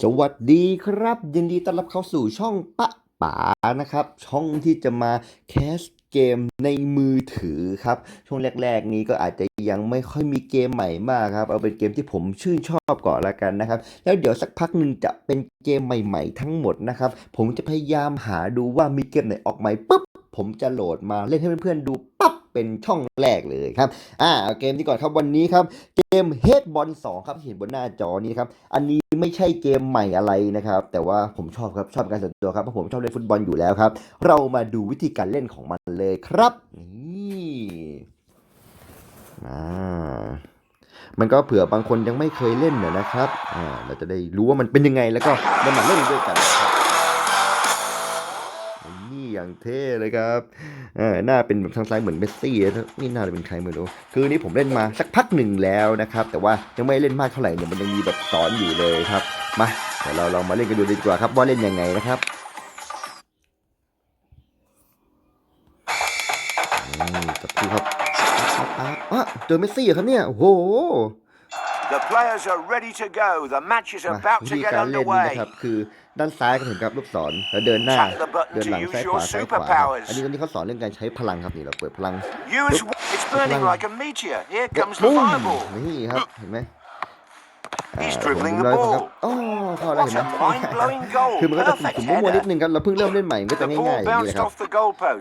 สวัสดีครับ ยินดีต้อนรับเข้าสู่ช่องปะป๋านะครับ ช่องที่จะมาแคสเกมในมือถือครับ ช่วงแรก ๆ นี้ก็อาจจะยังไม่ค่อยมีเกมใหม่มากครับ เอาเป็นเกมที่ผมชื่นชอบก่อนละกันนะครับ แล้วเดี๋ยวสักพักหนึ่งจะเป็นเกมใหม่ ๆ ทั้งหมดนะครับ ผมจะพยายามหาดูว่ามีเกมไหนออกใหม่ปุ๊บผมจะโหลดมาเล่นให้เพื่อนๆดูปั๊บ เป็นช่องแรกเลยครับอ่าเกมที่ก่อนครับวันนี้ครับ เกม h e a d b a l l 2ครับเห็นบนหน้าจอนี้ครับ อันนี้ไม่ใช่เกมใหม่อะไรนะครับ แต่ว่าผมชอบครับชอบการส่วนตัวครับเพราะผมชอบเล่นฟุตบอลอยู่แล้วครับ เรามาดูวิธีการเล่นของมันเลยครับนี่อ่ามันก็เผื่อบางคนยังไม่เคยเล่นเนี่ยนะครับอ่าเราจะได้รู้ว่ามันเป็นยังไงแล้วก็ได้มาเล่นด้วยกันครับ อย่างเท่เลยครับหน้าเป็นแบบทางซ้ายเหมือนเมสซี่นะนี่น่าจะเป็นใครไม่รู้ คือนี่ผมเล่นมาสักพักหนึ่งแล้วนะครับ แต่ว่ายังไม่เล่นมากเท่าไหร่เนี่ยมันยังมีแบบสอนอยู่เลยครับ มาเดี๋ยวเราลองมาเล่นกันดูดีกว่าครับว่าเล่นยังไงนะครับอืมจับคู่ครับปั๊บอะเจอเมสซี่เหรอครับเนี่ย โอ้โห The players are ready to go. The match is มา about วิ to ธี get การเล่นนี่ underway. นะครับ คือด้านซ้ายก็เห็นครับลูกศรแล้วเดินหน้า Tap the button เดิน to หลัง use ซ้ายข your วาซ้ายขวาครับ superpowers. อันนี้ตอนนี้เขาสอนเรื่องการใช้พลังครับนี่เราเปิดพลัง Use. Look, It's burning Look. like a meteor. Here แล้ว comes ปุ้ the ม fireball. นี่ครับเห็นไหม He's อ่า dribbling ผม the ดูแล้วครับ ball. อ๋อเข้าแล้ว What เห็นไหม a mind-blowing goal. คือมันก็จะ Perfect สุ่มมั่วๆนิด header. นึงครับเราเพิ่งเริ่มเล่นใหม่มันก็จะ The ง่ายๆ ball อย่างนี้ bounced เลยครับ off the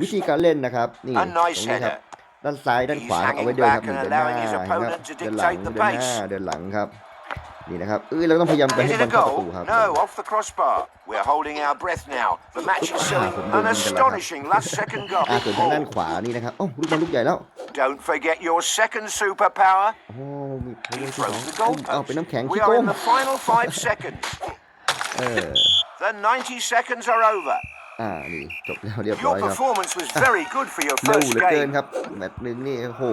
วิธี goalpost. การเล่นนะครับ นี่ A nice ตรงนี้ครับ header. ด้านซ้ายด้านขวา He's เอาไว้ hanging เดินครับ back and เดินหน้า allowing his ครับ opponent to เดินหลัง dictate the เดินหน้า pace. เดินหลังครับ นี่นะครับเอ้ยเราต้องพยายามไปให้ Is บ it อล a เข้าประตู goal? ครับ No, off the crossbar. We're holding our breath now. The match is showing Ah, an astonishing last second อ่าส่วนทางด้าน goal. ขวานี่นะครับโอ้าลูกบอลลูกใหญ่แล้ว Don't forget your second superpower. โอ้มีพลัง He ที่ส throws อง the อุ้มเอาเป็นน้ำ goalpost. แข็ง We ขี้ are โก้ in ม the final five seconds. เออ The 90 seconds are over. อ่านี่จบแล้วเรียบร้ Your อยครับ performance was very good for your เร็ว first เหลือเกิน game. ครับแมตช์หนึ่งนี่โอ้โห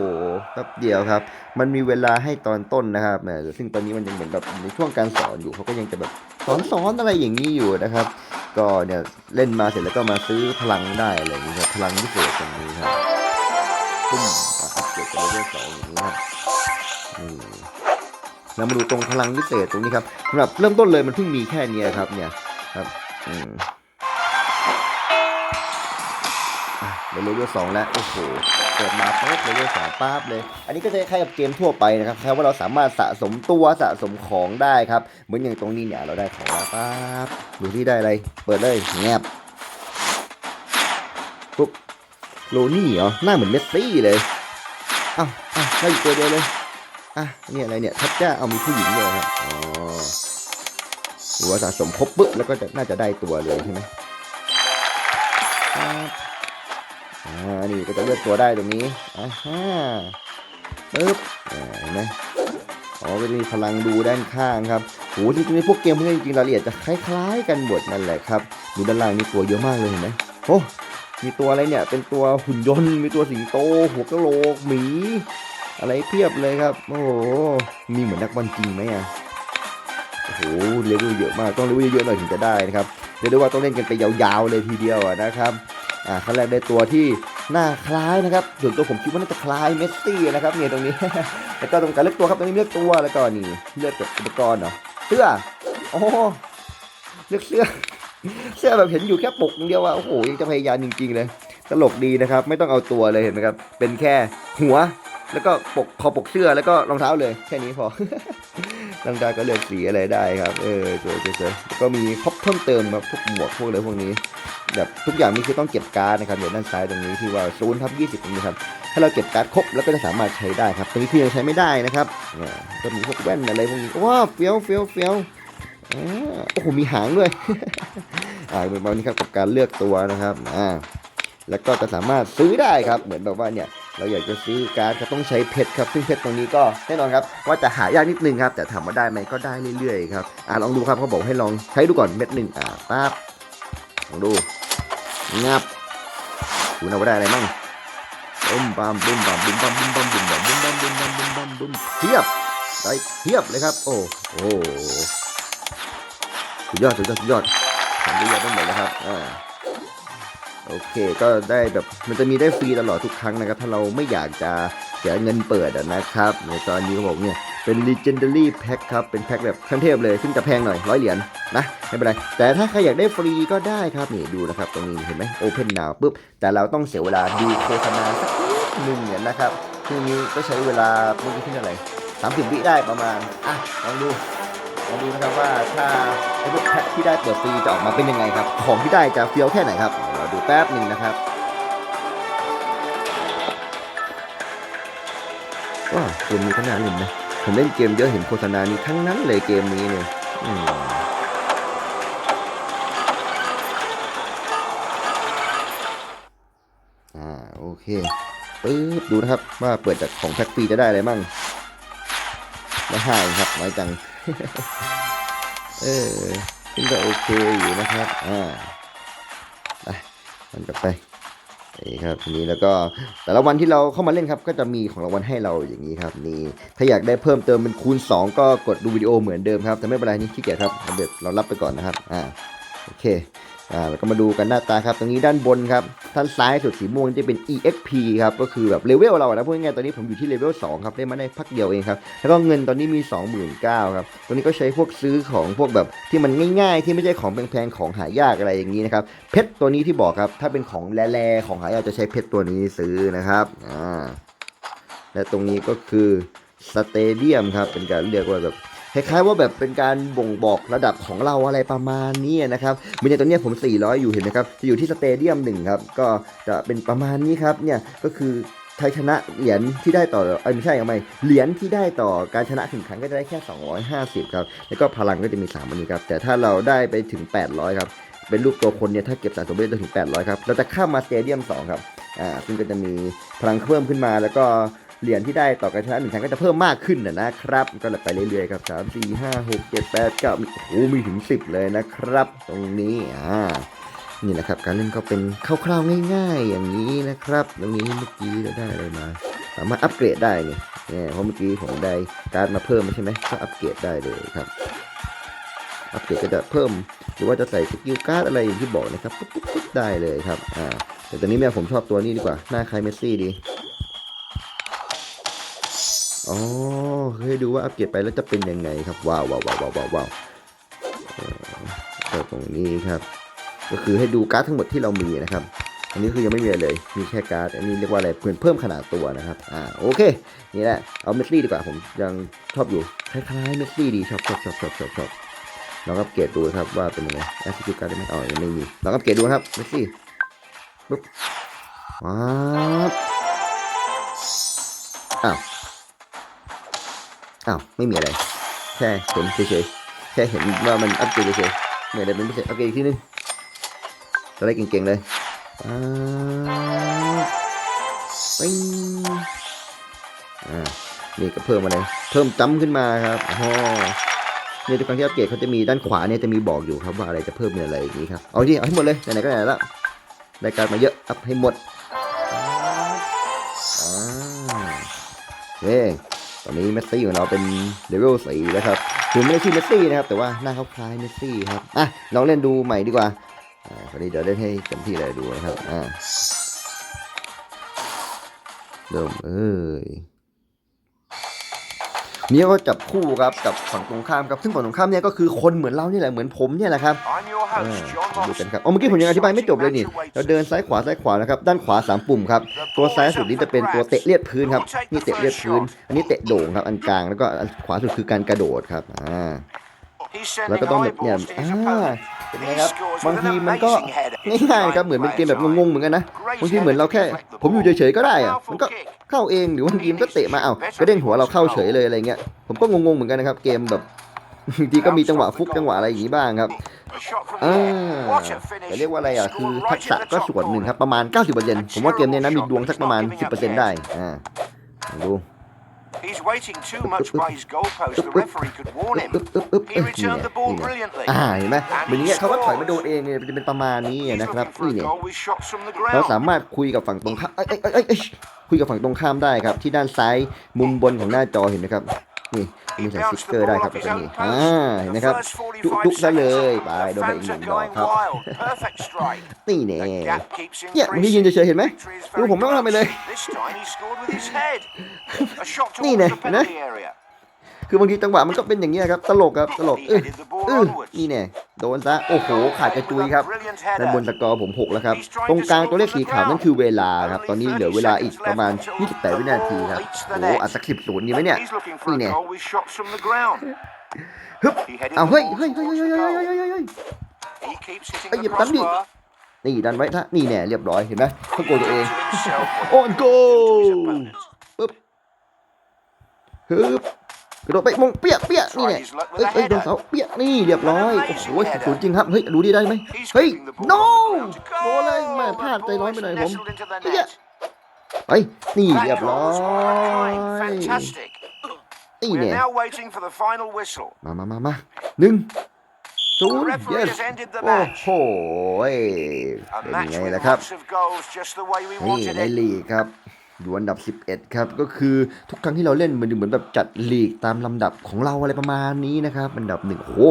แป๊บเดียวครับ มันมีเวลาให้ตอนต้นนะครับแหมซึ่งตอนนี้มันยังเหมือนแบบในช่วงการสอนอยู่เขาก็ยังจะแบบสอนสอนอะไรอย่างนี้อยู่นะครับ ก็เนี่ยเล่นมาเสร็จแล้วก็มาซื้อพลังได้อะไรอย่างนี้ครับพลังพิเศษตรงนี้ครับปุ้มอะอัปเกรดกันเรื่อยๆสองอย่างนี้ครับนี่แล้วมาดูตรงพลังพิเศษตรงนี้ครับสำหรับเริ่มต้นเลยมันเพิ่งมีแค่เนี้ยครับเนี่ยครับอืม เดี๋ยวเลเวลสองแล้ว โอ้โห เปิดมาปุ๊บเลเวลสองปั๊บเลย อันนี้ก็จะคล้ายกับเกมทั่วไปนะครับ แค่ว่าเราสามารถสะสมตัวสะสมของได้ครับ เหมือนอย่างตรงนี้เนี่ยเราได้ของแล้วปั๊บดูที่ได้อะไร เปิดเลยแงบปุ๊บโลนี่เหรอ หน้าเหมือนเมสซี่เลย อ้าเอ้าวได้อีกตัวเดียวเลย อะนี่อะไรเนี่ยทับจ้าเอามีผู้หญิงด้วยครับอ๋อหรือว่าสะสมครบปุ๊บแล้วก็จะน่าจะได้ตัวเลยใช่ไหมปั๊บ อ่านี่ก็จะเลือกตัวได้ตรงนี้อ่าฮะปึ๊บเห็นไหมอ๋อก็จะมีพลังดูด้านข้างครับโหจริงๆพวกเกมพวกนี้จริงๆรายละเอียดจะคล้ายๆ กันหมดนั่นแหละครับดูด้านล่างมีตัวเยอะมากเลยเห็นไหมโอ้มีตัวอะไรเนี่ย เป็นตัวหุ่นยนต์ มีตัวสิงโต หัวกะโหลก หมี อะไรเพียบเลยครับ โอ้โห มีเหมือนนักบอลจริงไหมอะ โอ้โห เลเวลเยอะมาก ต้องเลเวลเยอะๆหน่อยถึงจะได้นะครับ เรียกได้ว่าต้องเล่นกันไปยาวๆเลยทีเดียวนะครับ อ่าขั้นแรกได้ตัวที่หน้าคล้ายนะครับส่วนตัวผมคิดว่าน่าจะคล้ายเมสซี่นะครับเนี่ยตรงนี้ แล้วก็ตรงการเลือกตัวครับตรงนี้เลือกตัวแล้วก็นี่เลือกอุปกรณ์เหรอเสื้อโอ้เลือกเสื้อ เสื้อแบบเห็นอยู่แค่ปกเดียวอะโอ้โหยังจะพยายามจริงๆเลยตลกดีนะครับ ไม่ต้องเอาตัวเลยเห็นไหมครับ เป็นแค่หัว แล้วก็ปกคอปกเสื้อแล้วก็รองเท้าเลยแค่นี้พอรองเท้าก็เลือกสีอะไรได้ครับ เออสวยๆๆแล้วก็มีครบเพิ่มเติมครับพวกหมวกพวกอะไรพวกนี้ แบบทุกอย่างนี่คือต้องเก็บการ์ดนะครับเดี๋ยวด้านซ้ายตรงนี้ที่ว่าศูนย์ทับยี่สิบตรงนี้ครับถ้าเราเก็บการ์ดครบแล้วก็จะสามารถใช้ได้ครับตรงนี้คือยังใช้ไม่ได้นะครับเนี่ยก็มีพวกแว่นอะไรพวกนี้ว้าเฟี้ยวเฟี้ยวเฟี้ยวอโอ้โหมีหางด้วยอ่าเป็นแบบนี้ครับกับการเลือกตัวนะครับอ่าแล้วก็จะสามารถซื้อได้ครับเหมือนแบบว่าเนี่ยเราอยากจะซื้อการ์ดก็ต้องใช้เพชรครับ ซึ่งเพชรตรงนี้ก็แน่นอนครับว่าจะหายากนิดนึงครับ แต่ถามว่าได้ไหมก็ได้เรื่อยๆครับอ่าลองดูครับเขาบอกให้ลองใช้ดูก่อนเม็ดหนึ่งอ่าปั๊บลองดู งับดูนะว่าไปได้อะไรมั่งบุ้มบามบุ้มบามบุ้มบามบุ้มบามบุ้มบามบุ้มบามบุ้มบามบุ้มบามบุ้มเทียบได้เทียบเลยครับ โอ้โหสุดยอดสุดยอดสุดยอดทำได้ยอดได้หมดแล้วครับอ่าโอเคก็ได้แบบมันจะมีได้ฟรีตลอดทุกครั้งนะครับ ถ้าเราไม่อยากจะเสียเงินเปิดนะครับ ในตอนนี้เขาบอกเนี่ย เป็น legendary pack ครับ เป็นแพ็คแบบขั้นเทพเลย ซึ่งจะแพงหน่อยร้อยเหรียญนะ ไม่เป็นไร แต่ถ้าใครอยากได้ฟรีก็ได้ครับ นี่ดูนะครับ ตรงนี้เห็นไหม open now ปุ๊บ แต่เราต้องเสียเวลาดูโฆษณาสักนิดนึงเนี่ยนะครับทีนี้ก็ใช้เวลาเมื่อกี้ที่เท่าไหร่30วิได้ประมาณ อะ ลองดูลองดูนะครับว่าถ้าไอ้พวกแพ็คที่ได้เปิดฟรีจะออกมาเป็นยังไงครับ ของที่ได้จะเฟี้ยวแค่ไหนครับเราดูแป๊บหนึ่งนะครับว้าวเกมนี้ก็น่าเล่นนะ ผมเล่นเกมเยอะเห็นโฆษณานี้ทั้งนั้นเลยเกมนี้เนี่ยอ่าโอเคปึ๊บดูนะครับว่าเปิดจากของแพ็คฟรีจะได้อะไรมั่งไม่ให้ครับน้อยจัง เออซึ่งก็โอเคอยู่นะครับ อ่าไปมันกลับไป นี่ครับนี้แล้วก็แต่ละวันที่เราเข้ามาเล่นครับ ก็จะมีของรางวัลให้เราอย่างนี้ครับนี่ถ้าอยากได้เพิ่มเติมเป็นคูณ 2 ก็กดดูวิดีโอเหมือนเดิมครับแต่ไม่เป็นไรนี่ขี้เกียจครับเดี๋ยวเรารับไปก่อนนะครับอ่าโอเค อ่าก็มาดูกันหน้าตาครับ ตรงนี้ด้านบนครับด้านซ้ายสุดสีม่วงจะเป็น EXP ครับ ก็คือแบบเลเวลเราอะนะพูดง่ายๆตอนนี้ผมอยู่ที่เลเวล2ครับ ได้มาได้พักเดียวเองครับ แล้วก็เงินตอนนี้มี 29,000ครับตัวนี้ก็ใช้พวกซื้อของพวกแบบที่มันง่ายๆ ที่ไม่ใช่ของแพงๆ ของหายากอะไรอย่างนี้นะครับ เพชรตัวนี้ที่บอกครับ ถ้าเป็นของแร่ๆของหายากจะใช้เพชรตัวนี้ซื้อนะครับ อ่า และตรงนี้ก็คือสเตเดียมครับ เป็นการเรียกว่าแบบ คล้ายๆว่าแบบเป็นการบ่งบอกระดับของเราอะไรประมาณนี้นะครับเหมือนอย่างตัวเนี้ยผม 400 อยู่เห็นไหมครับ จะอยู่ที่สเตเดียมหนึ่งครับ ก็จะเป็นประมาณนี้ครับ เนี่ยก็คือไทยชนะเหรียญที่ได้ต่อเอ้ยไม่ใช่ยังไงเหรียญที่ได้ต่อการชนะถึงครั้งก็จะได้แค่ 250 ครับ แล้วก็พลังก็จะมี 3 อันนี้ครับ แต่ถ้าเราได้ไปถึง 800 ครับ เป็นรูปตัวคนเนี่ยถ้าเก็บสะสมไปได้ถึง 800 ครับ เราจะข้ามมาสเตเดียม 2 ครับ อ่า ซึ่งก็จะมีพลังเพิ่มขึ้นมาแล้วก็ เหรียญที่ได้ต่อการชนะหนึ่งครั้งก็จะเพิ่มมากขึ้นนะนะครับ ก็ไปเรื่อยๆครับสามสี่ห้าหกเจ็ดแปดเก้าโอ้โหมีถึงสิบเลยนะครับ ตรงนี้อ่านี่แหละครับการเล่นก็เป็นคร่าวๆง่าย ๆ อย่างนี้นะครับ ตรงนี้เมื่อกี้เราได้อะไรมา สามารถอัปเกรดได้เนี่ยเนี่ยเพราะเมื่อกี้ผมได้การ์ดมาเพิ่มใช่ไหมก็อัปเกรดได้เลยครับอัปเกรดก็จะเพิ่ม หรือว่าจะใส่สกิลการ์ดอะไรอย่างที่บอกนะครับปุ๊บปุ๊บปุ๊บได้เลยครับอ่าแต่ตอนนี้แม่ผมชอบตัวนี้ดีกว่าหน้าคล้ายเมสซี่ดี อ๋อเคยดูว่าอัปเกรดไปแล้วจะเป็นยังไงครับ ว้าวว้าวว้าวว้าวว้าวตรงนี้ครับ ก็คือให้ดูการ์ดทั้งหมดที่เรามีนะครับ อันนี้คือยังไม่มีเลย มีแค่การ์ด อันนี้เรียกว่าอะไรเพื่อเพิ่มขนาดตัวนะครับ อ่า โอเค นี่แหละ เอาเมสซี่ดีกว่า ผมยังชอบอยู่ คล้ายๆเมสซี่ดี ชอบชอบชอบชอบชอบชอบลองอัปเกรดดูครับว่าเป็นยังไงแอสซิสต์การ์ดได้ไหมอ๋อยังไม่มีลองอัปเกรดดูครับเมสซี่ปุ๊บว้าวอ้าว อ้าวไม่มีอะไร แค่เห็นเฉยๆแค่เห็นว่ามันอัปเกรดเฉยๆไม่ได้เป็นพิเศษอัปเกรดอีกทีนึงตัวได้เก่งๆเลยอ่าปิ้งอ่านี่ก็เพิ่มอะไรเพิ่มจ้ำขึ้นมาครับอ๋อเนี่ยทุกครั้งที่อัปเกรดเขาจะมีด้านขวาเนี่ยจะมีบอกอยู่ครับว่าอะไรจะเพิ่มมีอะไรอย่างนี้ครับ เอาที่เอาให้หมดเลย ไหนๆก็ไหนแล้วรายการมาเยอะ อัพให้หมดอ่าเย้ อนนี้เมสซี่ของเราเป็นเลเวลสี่นะครับถึงไม่ได้ชื่อเมสซี่นะครับ แต่ว่าหน้าเขาคล้ายเมสซี่ครับ อะลองเล่นดูใหม่ดีกว่า อ่าคราวนี้เดี๋ยวเล่นให้เต็มที่เลยดูนะครับ อ่าเริ่มเอ้ย นี่ก็จับคู่ครับกับฝั่งตรงข้ามครับซึ่งฝั่งตรงข้ามเนี่ยก็คือคนเหมือนเรานี่แหละเหมือนผมเนี่ยแหละครับ I'm your อ่าดูกันครับอ๋อเมื่อกี้ผมยังอธิบายไม่จบเลยนี่เราเดินซ้ายขวาซ้ายขวานะครับด้านขวาสามปุ่มครับตัวซ้ายสุดนี้จะเป็นตัวเตะเลียดพื้นครับนี่เตะเลียดพื้น อันนี้เตะโด่งครับอันกลางแล้วก็อันขวาสุดคือการกระโดดครับอ่า แล้ว sending ก็ต้องแบบเนี่ย eyeballs to อ่า his opponent. เป็นไง He ครับ scores บาง with ที an มันก็ amazing header. ง่ายๆครับเหมือนเป็นเกมแบบงงๆเหมือนกันนะบางทีเหมือนเราแค่ ผมอยู่เฉยๆก็ได้อะมันก็เข้าเองหรือบางทีมันก็เตะมาเอ้ากระเด้งหัวเราเข้าเฉยเลยอะไรเงี้ยผมก็งงๆเหมือนกันนะครับ เกมแบบบางทีก็มีจังหวะฟุกจังหวะอะไรอย่างนี้บ้างครับ A shot from อ่า the air. What a แต่ finish. เรียกว่าอะไรอะคือ Scored ทัก right ษะ in the ก็ top ส่วนหนึ่ง corner. ครับประมาณ 90%ผมว่าเกมเนี้ยนะมีดวงสักประมาณ 10%ได้อ่าลองดู He's waiting too much by his goalpost. The referee could warn อึ๊บ him. อึ๊บอึ๊บอึ๊บ He เอ้ยนี่ไง returned the ball นี่ไง brilliantly. อ่าเห็นไหมเหมือนอย่างเงี้ยเขาก็ถอยมาโดนเองเนี่ยจะเป็นประมาณนี้ He's นะครับ looking for นี่ a เนี่ย goal with shots from the เรา ground. สามารถคุยกับฝั่งตรงข้ามเอ้ยเอ้ยเอ้ยเอ้ยเอ้ยคุยกับฝั่งตรงข้ามได้ครับ ที่ด้านซ้ายมุมบนของหน้าจอเห็นไหมครับ นี่มีใส่สติ๊กเกอร์ได้ครับตรงนี้อ่าเห็นไหมครับจุจุซะเลยไปโดนไปอีกหนึ่งดอกครับ Perfect strike. นี่แน่ The gap keeps เนี่ยบางทียืน increasing. เฉยๆเห็นไหม Victory is ดู very ผมไม่ต้องทำอะไรเลย close. This time he scored with his head. A shot นี่ towards ไง the เห็นไคือบางทีจังหวะมันก็เป็นอย่างเงี้ยครับ ตลกครับ ตลก He เออ headed the ball เออ onwards. นี่แน่โดนซะ โอ้โห ขาดกระจุยครับ Brilliant ด้านบน header. สกอร์ผม 6 แล้วครับ ตรงกลางตัวเลขสีขาวนั่นคือเวลาครับ ตอนนี้เหลือเวลาอีกประมาณ 28 วินาทีครับ โอ้โหอัดสักสิบศูนย์ดีไหมเนี่ย He's looking for a Nè. goal with shots from the ground. ฮึบ He headed เอา the เฮ้ย ball เฮ้ยเฮ้ย towards เฮ้ย the เฮ้ย goal. เฮ้ยเฮ้ยเฮ้ย He keeps hitting Ây, the giật bắn đi. crossbar. นี่ดันไว้ท่านี่แน่เรียบร้อยเห็นไหมเขาโกลตัวเอง To himself when โอนโก to his opponent. ฮึบ กระโดดไปมงเปี้ยเปี้ยนี่แน่เอ้ยเอ้ยโดนเสาเปี้ยนี่เรียบร้อยโอ้โหศูนย์จริงครับเฮ้ยดูดีได้ไหม He's เฮ้ย keeping the ball no on the ground to โดนเลยแม่ goal. พลาด The ใจน้อยไปหน่อย ball ผ was ม nestled into the เฮ้ย net. ไปนี่ That เรียบ goal ร้อ was one of a kind. ย Fantastic. นี่ We're แน่ now waiting for the final whistle. มามามามาหนึ่งศูน The ย์ referee yes has ended the โอ้ match. โหเป็น A match ไง with ล่ะครับ lots of goals, just the way we นี่ wanted ใน it. ลีกครับ อยู่อันดับ 11 ครับ ก็คือทุกครั้งที่เราเล่นมันเหมือนแบบจัดลีกตามลำดับของเราอะไรประมาณนี้นะครับอันดับหนึ่งโอ้โห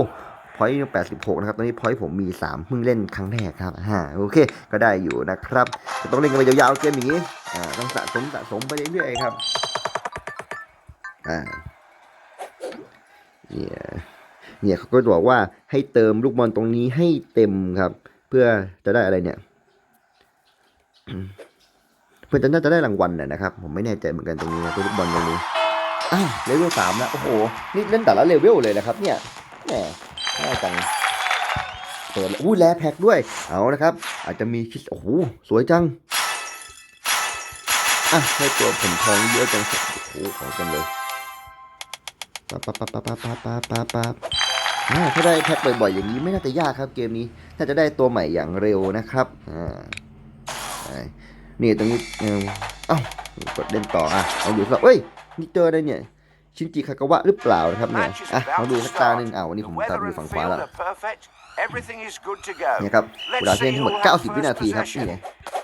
พอยต์86นะครับ ตอนนี้พอยต์ผมมี3เพิ่งเล่นครั้งแรกครับฮ่าโอเค ก็ได้อยู่นะครับก็ต้องเล่นกันไปยาวๆเกมอย่างนี้อ่าต้องสะสมสะสมไปเรื่อยๆครับอ่าเนี่ยเนี่ยเขาก็บอกว่าให้เติมลูกบอลตรงนี้ให้เต็มครับ เพื่อจะได้อะไรเนี่ย เพื่อจะน่าจะได้รางวัลน่ะนะครับ ผมไม่แน่ใจเหมือนกันตรงนี้นะตัวลูกบอลตรงนี้อ้าวเลเวลสามแล้วโอ้โห นี่เล่นแต่ละเลเวลเลยนะครับ เนี่ยแหมน่าจังเปิดอู้แลแพ็กด้วย เอานะครับ อาจจะมีคิดโอ้โหสวยจังอะให้ตัวผมทองเยอะจังโอ้โหของจังเลยปั๊บปั๊บปั๊บปั๊บปั๊บปั๊บปั๊บปั๊บอ่าถ้าได้แพ็กบ่อยๆอย่างนี้ไม่น่าจะยากครับเกมนี้น่าจะได้ตัวใหม่อย่างเร็วนะครับอ่า นี่ตรงนี้เออเอ้ากดเล่นต่ออะเอาดูสักเอ้ยนี่เจออะไรเนี่ยชินจิคากาวะหรือเปล่านะครับเนี่ย Match is อะ about มาดู to สักตาหนึ่ง start. อ้าววันนี้ The ผม weather ตามอยู่ and ฝั่งขวา field แล้ว are perfect. Everything is good to go. เนี่ยครับเวลา Let's เล่น see ทั้งหม who ด will have 90 วินา first ทีครับนี่ possession. ไง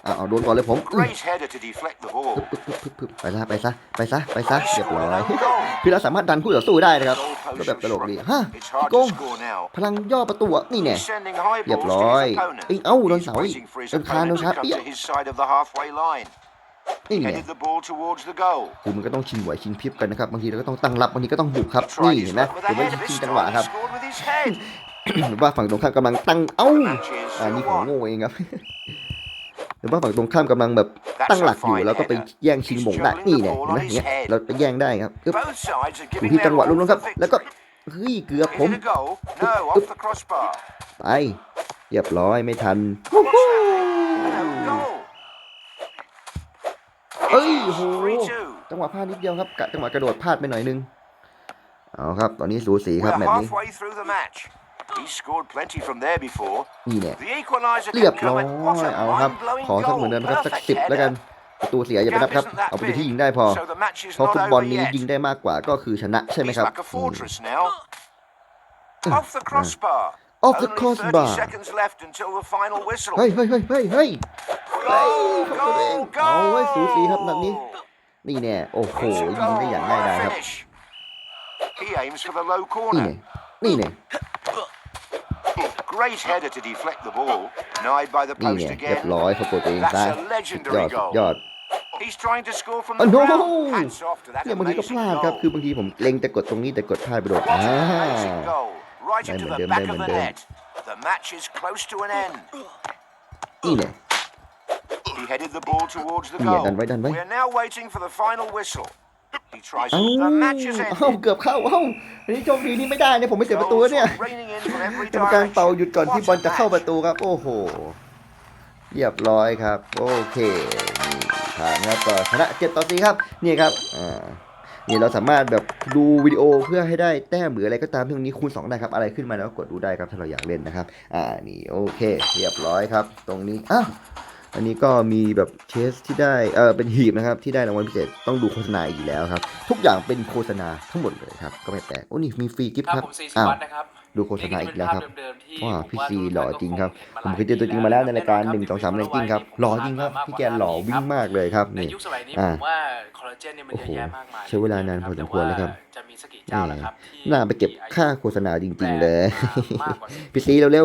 อะเอาโดนก่อนเลยผมอื้อ Great header to deflect the ball. ปึ๊บปึ๊บปึ๊บปึ๊บไปซะไปซะไปซะไปซะ He เรียบ scored ร้อย an own goal. คือเราสามารถดันคู่ต่อสู้ได้นะครับ Goal ก็แบบ post ตลก was ดี struck. ฮะ It's พี่ hard โก to ง score now. พลังย่อประตูอะนี่แน่ He's sending high เรียบ balls ร้อย to his opponent. เอ้ยเอ้าโดน He's เสาอีก waiting for his โดนคานโดน opponent ชา to เปี้ย come to his side of the halfway line. นี่ไง Headed the ball towards the goal. คือมันก็ต้องชิงไหวชิงพริบกันนะครับบางทีเราก็ต้องตั้งรับบางทีก็ต้องบุกครับ He นี่ tried เห็ his นไหม luck with เดี๋ a ยวไม่ header ชิง this จังหวะ time. ค He รับ scored with his head. หรือว่าฝั่งตรงข้ามกำลังตั้งเอ้า Matches อันนี้ 2-1. ผมโง่เองครับหรือว่าฝั่งตรงข้ามกำลังแบบตั้งหลักอยู่แล้วก็ไปแย่งชิงหมงได้นี่แน่เห็นไหมเนี่ยเราไปแย่งได้ครับปึ๊บ Both sides are อยู่ giving ที่ their จังหวะ all ลุ้นๆครับ for แล้วก็ victory. เฮ้ยเกือบ Is ผม it a goal? No, off the crossbar. ไปเรียบร้อยไม่ทัน What's happening? No goal. เอ้ย It โห is 3-2. จังหวะพลาดนิดเดียวครับกะจังหวะกระโดดพลาดไปหน่อยนึงเอาครับ ตอนนี้สูสีครับ We're แมตช์นี้ halfway through the match. He scored plenty from there before. นี่เนี่ย The equaliser เรีย can บร้อ come ย and what a เอาครับ mind-blowing ขอสัก goal. เหมือนเดิมนะครับสัก Perfect สิบแล้วกัน header. ประตูเสียอย่าไปนับ Gap ครับ isn't that เอาประตู big, ที่ยิงได้พอ so the match is เพราะ not ฟุตบอล over นี้ yet. ยิงได้มากกว่าก็คือชนะใช่ไหม He's ครับ like a fortress now. Off the crossbar. Off the Only crossbar. 30 seconds left until the final whistle. เฮ้ยเฮ้ยเฮ้ยเฮ้ยเฮ้ย Goal, เข้าตัวเอง goal, เอาไว้สูสีครับ goal. นัดนี้นี่แน่โอ้โห It's a ยิงได้ goal. อย่างง่าย What ดาย a ครับ finish. He aims for the low นี่ corner. แน่นี่แน่ Great header to deflect the ball. Denied by the นี่ post แน่เรียบ again. ร้อยเขาตัวเอง That's ซะ a สุด legendary ยอดสุด goal. ยอด He's trying to score from อ้า the ว no ground. Hats off to that เนี่ยบางทีก็ amazing พลาดครับ goal. คือบางทีผมเล็งจะกดตรงนี้แต่กดพลาดไปโดน What อ่า an amazing goal. Right into the Diamond, back of diamond, the diamond. net. The match is close to an end. นี่แน่ He headed the ball towards the Yeah, goal. done right, done right. We're now waiting for the final whistle. He tries เอ้า the match is เอ้า ended. เกือบเข้าเอ้าอันนี้โชคดีนี่ไม่ได้เนี่ยผมไม่เสียประตู Goals เนี่ย are raining in from every กรรมการเป่า direction. หยุดก่อนที่ What บอล a จะเข้าป match. ระตูครับ โอ้โหเรียบร้อยครับ โอเคนี่ผ่านครับก็ชนะเจ็ดต่อสี่ครับ นี่ครับอ่านี่เราสามารถแบบดูวิดีโอเพื่อให้ได้แต้มหรืออะไรก็ตามที่ตรงนี้คูณ2ได้ครับ อะไรขึ้นมาแล้วก็กดดูได้ครับถ้าเราอยากเล่นนะครับ อ่านี่โอเค เรียบร้อยครับ ตรงนี้อ้าว อันนี้ก็มีแบบเชสที่ได้เออเป็นหีบนะครับที่ได้รางวัลพิเศษต้องดูโฆษณาอีกแล้วครับ ทุกอย่างเป็นโฆษณาทั้งหมดเลยครับ ก็ไม่แปลกโอ้นี่มีฟรีกิฟต์คครัรับบผมซีสิอ้าววัตนะครับดูโฆษณาอีกแล้วครับนี่เป็นภาพเดิมๆที่ว้าผมพี่ว่าซีทุกหล่อท่านจริงครับก็ผมงเคยเจอตัวจริงมาแล้วในรายการ1 2 3 ranking ครับหล่อจริงครับพี่แกหล่อวิ่งมากเลยครับในนี่ยุคสมัยนี้อ่าผมว่าคอลลาเจนเนี่ยมันโอ้โหเยอะแยะมากมายใช้เวลานานพอสมควรเลยครับแต่ว่าจะมีสักกี่เจ้าล่ะครับที่น่าไปเก็บค่าโฆษณาจริง ๆ เลยมากกว่าพี่ซีเร็วเวนี้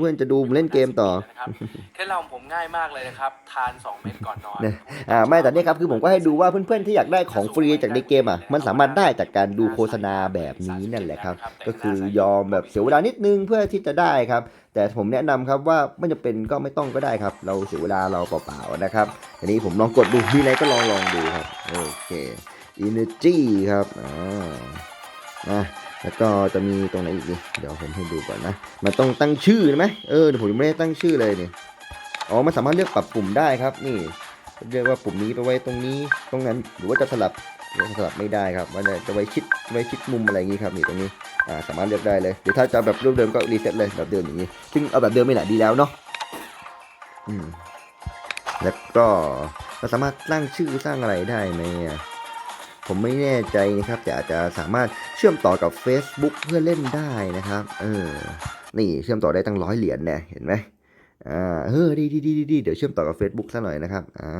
เพื่อนๆจะดูผมเล่นเกมต่อนะครับเคล็ดลับของผมง่ายมากเลยนะครับ ทาน 2 เม็ดก่อนนอนเนี่ยอ่าไม่แต่เนี่ยครับคือผมก็ให้ดูว่าเพื่อนๆที่อยากได้ของฟรีจากในเกมอะมันสามารถได้จากการดูโฆษณาแบบนี้นั่นแหละครับ ก็คือยอมแบบเสียเวลานิดนึงเพื่อที่จะได้ครับ แต่ผมแนะนำครับว่าไม่จะเป็นก็ไม่ต้องก็ได้ครับ เราเสียเวลาเราเปล่าๆนะครับอันนี้ผมลองกดดูมีอะไรก็ลองลองดูครับโอเค energy ครับอ่าอะ แล้วก็จะมีตรงไหนอีกนี่เดี๋ยวผมให้ดูก่อนนะ มันต้องตั้งชื่อไหมเออเดี๋ยวผมยังไม่ได้ตั้งชื่อเลยนี่อ๋อมันสามารถเลือกปรับปุ่มได้ครับ นี่เรียกว่าปุ่มนี้ไปไว้ตรงนี้ตรงนั้นหรือว่าจะสลับหรือสลับไม่ได้ครับว่าจะไว้ชิดไว้ชิดมุมอะไรอย่างนี้ครับนี่ตรงนี้อ่าสามารถเลือกได้เลยเดี๋ยวถ้าจะแบบรูปเดิมก็รีเซ็ตเลยแบบเดิมอย่างนี้ ซึ่งเอาแบบเดิมไม่แหละดีแล้วเนาะอืมแล้วก็เราสามารถตั้งชื่อสร้างอะไรได้ไหมอะ ผมไม่แน่ใจนะครับ แต่อาจจะสามารถเชื่อมต่อกับ Facebook เพื่อเล่นได้นะครับ เออ นี่เชื่อมต่อได้ตั้งร้อยเหรียญเนี่ยเห็นไหมอ่าเออดีดีดีดีดีเดี๋ยวเชื่อมต่อกับ Facebook ซะหน่อยนะครับ อ่า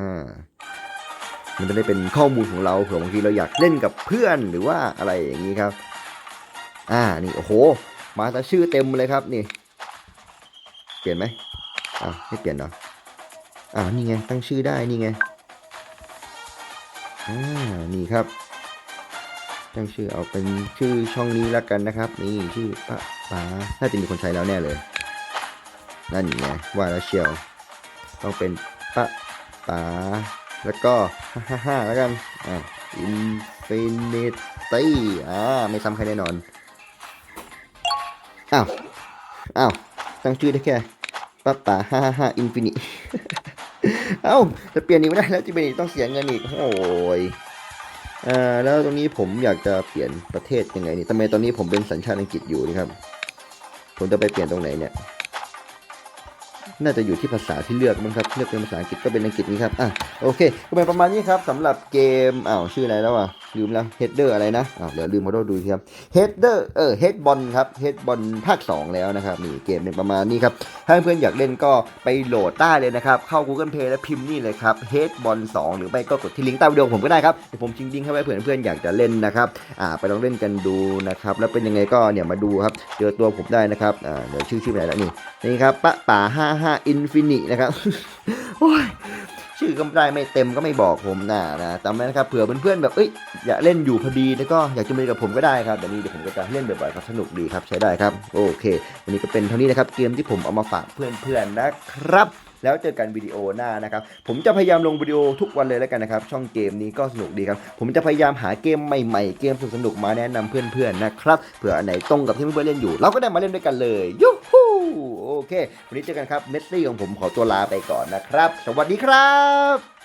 มันจะได้เป็นข้อมูลของเราเผื่อบางทีเราอยากเล่นกับเพื่อนหรือว่าอะไรอย่างนี้ครับ อ่า นี่โอ้โห มาแต่ชื่อเต็มเลยครับนี่ เปลี่ยนไหมอ้าวไม่เปลี่ยนเหรออ้าวนี่ไงตั้งชื่อได้นี่ไง อ่านี่ครับตั้งชื่อเอาเป็นชื่อช่องนี้แล้วกันนะครับ นี่ชื่อป้าป๋าน่าจะมีคนใช้แล้วแน่เลย นั่นไงว่าแล้วเชียว ต้องเป็นป้าป๋าแล้วก็ฮ่าฮ่าฮ่าแล้วกันอ่าอินฟินิตี้อ่าไม่ซ้ำใครแน่นอนอ้าวอ้าวตั้งชื่อได้แค่ป้าป๋าฮ่าฮ่าฮ่าอินฟินิ เอ้าจะเปลี่ยนอีกไม่ได้แล้วจะเปลี่ยนอีกต้องเสียเงินอีกโอ้ยอ่าแล้วตรงนี้ผมอยากจะเปลี่ยนประเทศยังไงนี่ทำไมตอนนี้ผมเป็นสัญชาติอังกฤษอยู่นี่ครับ ผมจะไปเปลี่ยนตรงไหนเนี่ย น่าจะอยู่ที่ภาษาที่เลือกมั้งครับ เลือกเป็นภาษาอังกฤษก็เป็นอังกฤษนี่ครับ อะโอเคก็เป็นประมาณนี้ครับสำหรับเกมอ้าวชื่ออะไรแล้วอะ ลืมแล้ว header อะไรนะอ้าวเดี๋ยวลืมขอโทษดูทีครับ header เออ headball ครับ headball ภาค 2 แล้วนะครับนี่เกมเป็นประมาณนี้ครับ ถ้าเพื่อนอยากเล่นก็ไปโหลดได้เลยนะครับ เข้า Google Play แล้วพิมพ์นี่เลยครับ headball 2หรือไม่ก็กดที่ลิงก์ใต้วิดีโอผมก็ได้ครับเดี๋ยวผมทิ้งลิงให้ไว้เผื่อเพื่อนๆอยากจะเล่นนะครับอ่าไปลองเล่นกันดูนะครับแล้วเป็นยังไงก็เนี่ยมาดูครับเจอตัวผมได้นะครับอ่าเดี๋ยวชื่อชื่อไปไหนแล้วนี่นี่ครับปะป่า55 Infinity นะครับโอ้ย ชื่อก็ได้ไม่เต็มก็ไม่บอกผมนะนะจำไว้นะครับเผื่อเพื่อนๆแบบเอ้ยอยากเล่นอยู่พอดีแล้วก็อยากจะมากับผมก็ได้ครับเดี๋ยวนี้เดี๋ยวผมก็จะเล่นบ่อยๆครับสนุกดีครับใช้ได้ครับโอเค วันนี้ก็เป็นเท่านี้นะครับเกมที่ผมเอามาฝากเพื่อนๆนะครับแล้วเจอกันวิดีโอหน้านะครับ ผมจะพยายามลงวิดีโอทุกวันเลยแล้วกันนะครับ ช่องเกมนี้ก็สนุกดีครับ ผมจะพยายามหาเกมใหม่ๆ เกมสนุกๆมาแนะนำเพื่อนๆนะครับ เผื่ออันไหนตรงกับที่เพื่อนๆเล่นอยู่ เราก็ได้มาเล่นด้วยกันเลยยูฮู โอเค วันนี้เจอกันครับ เมสซี่ของผมขอตัวลาไปก่อนนะครับ สวัสดีครับ